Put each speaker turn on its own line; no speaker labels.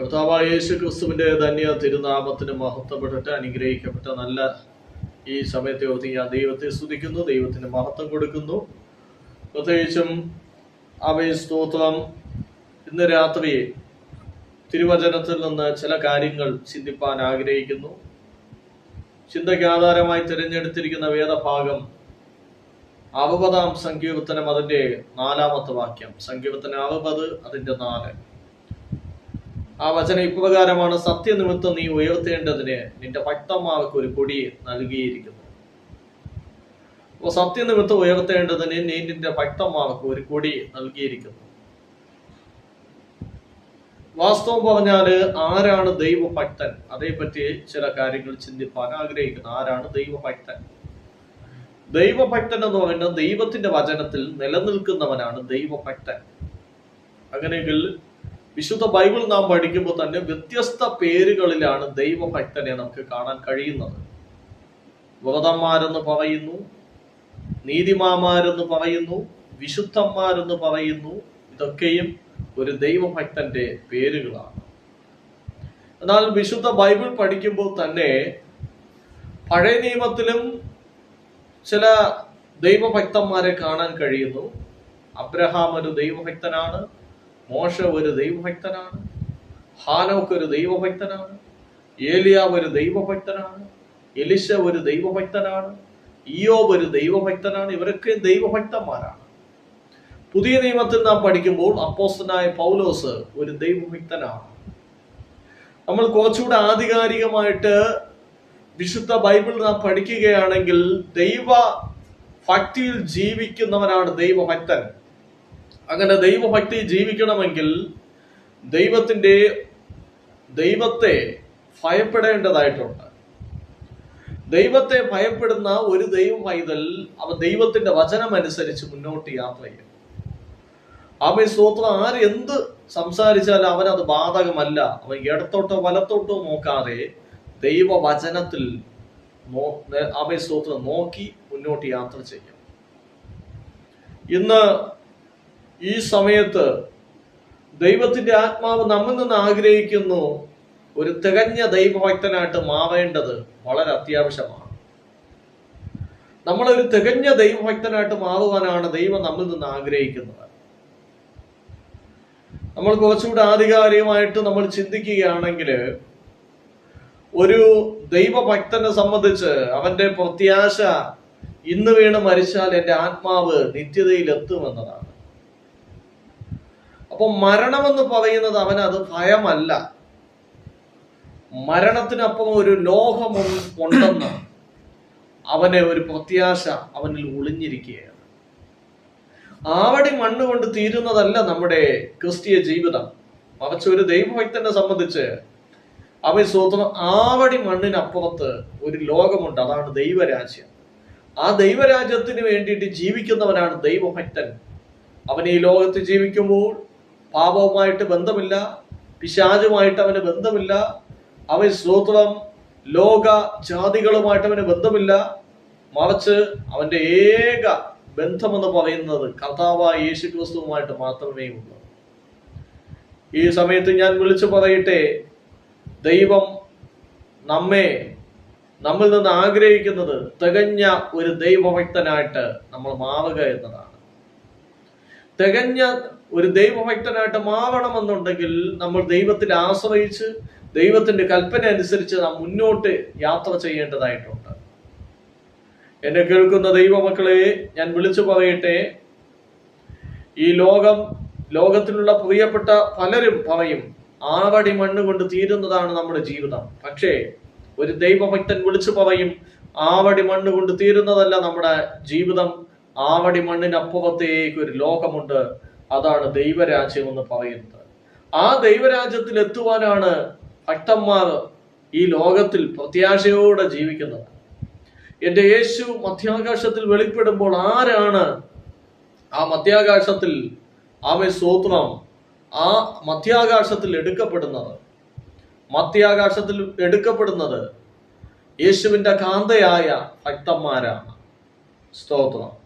കർത്താവായ യേശു ക്രിസ്തുവിന്റെ ധന്യ തിരുനാമത്തിന് മഹത്വപ്പെട്ടിട്ട് അനുഗ്രഹിക്കപ്പെട്ട നല്ല ഈ സമയത്തെ ഒത്തി ഞാൻ ദൈവത്തെ സ്തുതിക്കുന്നു ദൈവത്തിന് മഹത്വം കൊടുക്കുന്നു. പ്രത്യേകിച്ചും അവയെ സ്തോത്രം. ഇന്ന് രാത്രി തിരുവചനത്തിൽ നിന്ന് ചില കാര്യങ്ങൾ ചിന്തിപ്പാൻ ആഗ്രഹിക്കുന്നു. ചിന്തയ്ക്ക് ആധാരമായി തിരഞ്ഞെടുത്തിരിക്കുന്ന വേദഭാഗം അറുപതാം സങ്കീർത്തനം അതിന്റെ നാലാമത്തെ വാക്യം. സങ്കീർത്തനം അറുപത് അതിന്റെ നാല്. ആ വചന ഇപ്രകാരമാണ് സത്യനിമിത്തം നീ ഉയർത്തേണ്ടതിന് നിന്റെ ഭക്തന്മാർക്ക് ഒരു കൊടി നൽകിയിരിക്കുന്നു. അപ്പോൾ സത്യനിമിത്തം ഉയർത്തേണ്ടതിന് നീ നിന്റെ ഭക്തന്മാർക്ക് ഒരു കൊടി നൽകിയിരിക്കുന്നു. വാസ്തവം പറഞ്ഞാൽ ആരാണ് ദൈവഭക്തൻ? അതേപറ്റി ചില കാര്യങ്ങൾ ചിന്തിപ്പാൻ ആഗ്രഹിക്കുന്നു. ആരാണ് ദൈവഭക്തൻ? ദൈവഭക്തൻ എന്ന് പറയുന്നത് ദൈവത്തിന്റെ വചനത്തിൽ നിലനിൽക്കുന്നവനാണ് ദൈവഭക്തൻ. അങ്ങനെയെങ്കിൽ വിശുദ്ധ ബൈബിൾ നാം പഠിക്കുമ്പോൾ തന്നെ വ്യത്യസ്ത പേരുകളിലാണ് ദൈവഭക്തനെ നമുക്ക് കാണാൻ കഴിയുന്നത്. വ്രതന്മാരെന്ന് പറയുന്നു നീതിമാമാരെന്ന് പറയുന്നു വിശുദ്ധന്മാരെന്ന് പറയുന്നു. ഇതൊക്കെയും ഒരു ദൈവഭക്തന്റെ പേരുകളാണ്. എന്നാൽ വിശുദ്ധ ബൈബിൾ പഠിക്കുമ്പോൾ തന്നെ പഴയ നിയമത്തിലും ചില ദൈവഭക്തന്മാരെ കാണാൻ കഴിയുന്നു. അബ്രഹാം ഒരു ദൈവഭക്തനാണ്. മോശ ഒരു ദൈവഭക്തനാണ്. ഹാനോക്ക് ഒരു ദൈവഭക്തനാണ്. ഏലിയാവ് ഒരു ദൈവഭക്തനാണ്. എലിശ ഒരു ദൈവഭക്തനാണ്. ഇയോബ് ഒരു ദൈവഭക്തനാണ്. ഇവരൊക്കെ ദൈവഭക്തന്മാരാണ്. പുതിയ നിയമത്തിൽ നാം പഠിക്കുമ്പോൾ അപ്പോസ്തനായ പൗലോസ് ഒരു ദൈവഭക്തനാണ്. നമ്മൾ കുറച്ചുകൂടെ ആധികാരികമായിട്ട് വിശുദ്ധ ബൈബിൾ നാം പഠിക്കുകയാണെങ്കിൽ ദൈവ ഭക്തിയിൽ ജീവിക്കുന്നവനാണ് ദൈവഭക്തൻ. അങ്ങനെ ദൈവഭക്തി ജീവിക്കണമെങ്കിൽ ദൈവത്തിന്റെ ദൈവത്തെ ഭയപ്പെടേണ്ടതായിട്ടുണ്ട്. ദൈവത്തെ ഭയപ്പെടുന്ന ഒരു ദൈവ പൈതൽ അവ ദൈവത്തിന്റെ വചനം അനുസരിച്ച് മുന്നോട്ട് യാത്ര ചെയ്യും. അവൻ സ്തോത്രം ആര് എന്ത് സംസാരിച്ചാലും അവനത് ബാധകമല്ല. അവൻ ഇടത്തോട്ടോ വലത്തോട്ടോ നോക്കാതെ ദൈവവചനത്തിൽ അവൻ സ്തോത്രം നോക്കി മുന്നോട്ട് യാത്ര ചെയ്യും. ഇന്ന് ഈ സമയത്ത് ദൈവത്തിന്റെ ആത്മാവ് നമ്മിൽ നിന്ന് ആഗ്രഹിക്കുന്നു ഒരു തികഞ്ഞ ദൈവഭക്തനായിട്ട് മാറേണ്ടത് വളരെ അത്യാവശ്യമാണ്. നമ്മളൊരു തികഞ്ഞ ദൈവഭക്തനായിട്ട് മാറുവാനാണ് ദൈവം നമ്മിൽ നിന്ന് ആഗ്രഹിക്കുന്നത്. നമ്മൾ കുറച്ചുകൂടെ ആധികാരികമായിട്ട് നമ്മൾ ചിന്തിക്കുകയാണെങ്കിൽ ഒരു ദൈവഭക്തനെ സംബന്ധിച്ച് അവന്റെ പ്രത്യാശ ഇന്ന് വീണ് മരിച്ചാൽ എന്റെ ആത്മാവ് നിത്യതയിൽ എത്തുമെന്നതാണ്. അപ്പൊ മരണമെന്ന് പറയുന്നത് അവൻ അത് ഭയമല്ല. മരണത്തിനപ്പുറം ഒരു ലോകം ഉണ്ടെന്ന് അവനെ ഒരു പ്രത്യാശ അവനിൽ ഒളിഞ്ഞിരിക്കുകയാണ്. ആവടി മണ്ണ് കൊണ്ട് തീരുന്നതല്ല നമ്മുടെ ക്രിസ്തീയ ജീവിതം. മറിച്ച് ഒരു ദൈവഭക്തനെ സംബന്ധിച്ച് അവൻ സ്വന്തം ആവടി മണ്ണിനപ്പുറത്ത് ഒരു ലോകമുണ്ട്. അതാണ് ദൈവരാജ്യം. ആ ദൈവരാജ്യത്തിന് വേണ്ടിയിട്ട് ജീവിക്കുന്നവനാണ് ദൈവഭക്തൻ. അവൻ ഈ ലോകത്ത് ജീവിക്കുമ്പോൾ പാപവുമായിട്ട് ബന്ധമില്ല പിശാചുമായിട്ട് അവന് ബന്ധമില്ല അവൻ സ്തോത്രം ലോക ജാതികളുമായിട്ട് അവന് ബന്ധമില്ല മറിച്ച് അവന്റെ ഏക ബന്ധമെന്ന് പറയുന്നത് കർത്താവായ യേശു ക്രിസ്തുവുമായിട്ട് മാത്രമേ ഉള്ളൂ. ഈ സമയത്ത് ഞാൻ വിളിച്ചു പറയട്ടെ ദൈവം നമ്മെ നമ്മിൽ നിന്ന് ആഗ്രഹിക്കുന്നത് തികഞ്ഞ ഒരു ദൈവഭക്തനായിട്ട് നമ്മൾ മാറുക എന്നതാണ്. തികഞ്ഞ ഒരു ദൈവഭക്തനായിട്ട് മാറണമെന്നുണ്ടെങ്കിൽ നമ്മൾ ദൈവത്തിൽ ആശ്രയിച്ച് ദൈവത്തിന്റെ കൽപ്പന അനുസരിച്ച് നാം മുന്നോട്ട് യാത്ര ചെയ്യേണ്ടതായിട്ടുണ്ട്. എന്നെ കേൾക്കുന്ന ദൈവമക്കളെ ഞാൻ വിളിച്ചു പറയട്ടെ. ഈ ലോകം ലോകത്തിലുള്ള പ്രിയപ്പെട്ട പലരും പറയും ആവടി മണ്ണ് കൊണ്ട് തീരുന്നതാണ് നമ്മുടെ ജീവിതം. പക്ഷേ ഒരു ദൈവഭക്തൻ വിളിച്ചു പറയും ആവടി മണ്ണ് കൊണ്ട് തീരുന്നതല്ല നമ്മുടെ ജീവിതം. ആവടി മണ്ണിനപ്പുറത്തേക്ക് ഒരു ലോകമുണ്ട്. അതാണ് ദൈവരാജ്യം എന്ന് പറയുന്നത്. ആ ദൈവരാജ്യത്തിൽ എത്തുവാനാണ് ഭക്തന്മാർ ഈ ലോകത്തിൽ പ്രത്യാശയോടെ ജീവിക്കുന്നത്. എന്റെ യേശു മധ്യാകാശത്തിൽ വെളിപ്പെടുമ്പോൾ ആരാണ് ആ മധ്യാകാശത്തിൽ? ആമെ സ്തോത്രം. ആ മധ്യാകാശത്തിൽ എടുക്കപ്പെടുന്നത്. മധ്യാകാശത്തിൽ എടുക്കപ്പെടുന്നത് യേശുവിന്റെ കാന്തയായ ഭക്തന്മാരാണ് സ്തോത്രം.